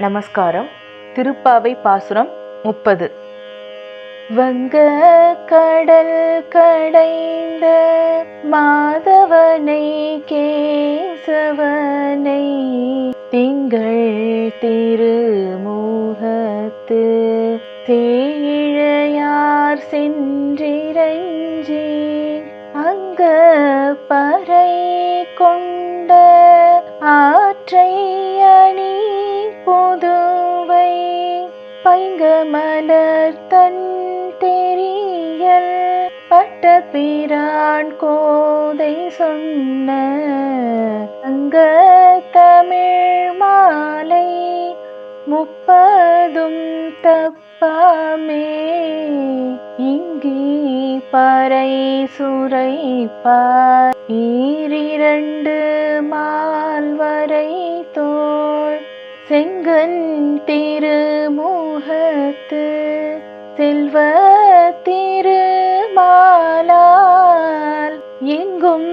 நமஸ்காரம். திருப்பாவை பாசுரம் முப்பது. வங்க கடல் கடைந்த மாதவனை கேசவனை திங்கள் திருமுகத்து தேழையார் சென்றிரஞ்சி அங்க பறை கொண்ட ஆற்றை புதுவை பைங்க மலர் தன் தெரியல். பட்ட பிரான் கோதை சொன்ன அங்க தமிழ் மாலை முப்பதும் தப்பாமே. இங்கே பறை சுரைப்பார். ஈரிரண்டு திருமுகத்து செல்வ திருமாலால் எங்கும்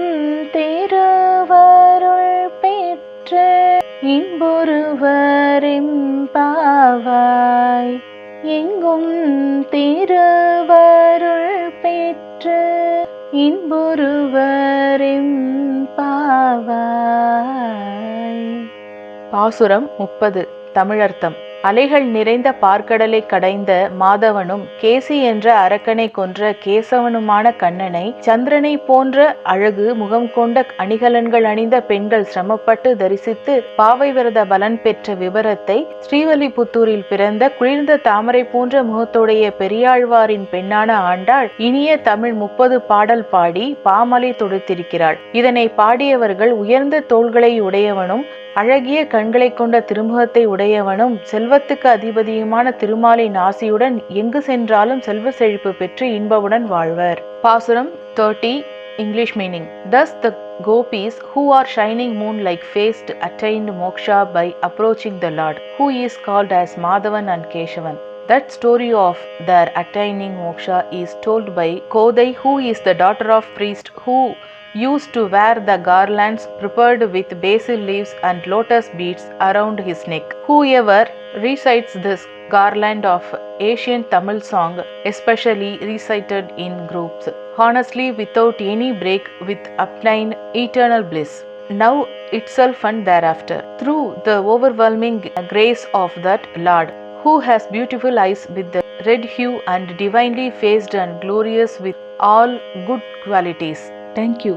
திருவருள் பெற்று இன்பொருவரிம்பாவாய் எங்கும் திருவருள் பெற்று இன்பொருவரிம்பாவாய் பாசுரம் முப்பது. தமிழர்த்தம். அலைகள் நிறைந்த பார்க்கடலை கடைந்த மாதவனும் கேசி என்ற அரக்கனை கொன்ற கேசவனுமான கண்ணனை சந்திரனை போன்ற அழகு முகம் கொண்ட அணிகலன்கள் அணிந்த பெண்கள் சிரமப்பட்டு தரிசித்து பாவை விரத பலன் பெற்ற விவரத்தை ஸ்ரீவல்லிபுத்தூரில் பிறந்த குளிர்ந்த தாமரை போன்ற முகத்துடைய பெரியாழ்வாரின் பெண்ணான ஆண்டாள் இனிய தமிழ் முப்பது பாடல் பாடி பாமலை தொடுத்திருக்கிறாள். இதனை பாடியவர்கள் உயர்ந்த தோள்களை உடையவனும் அழகிய கண்களை கொண்ட திருமுகத்தை உடையவனும் செல்வத்துக்கு அதிபதியுமான திருமாலை நாசியுடன் எங்கு சென்றாலும் செல்வ செழிப்பு பெற்று இன்பவுடன் வாழ்வர் பாசுரம் thirty English meaning thus the gopis who are shining moon like faced attained moksha by approaching the lord who is called as Madhavan and Kesavan that story of their attaining moksha is told by Kodhai who is the daughter of priest who used to wear the garlands prepared with basil leaves and lotus beads around his neck. Whoever recites this garland of Asian Tamil song, especially recited in groups, honestly without any break, with obtain eternal bliss. Now itself and thereafter, through the overwhelming grace of that Lord, who has beautiful eyes with the red hue and divinely faced and glorious with all good qualities. Thank you.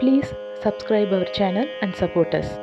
Please subscribe our channel and support us.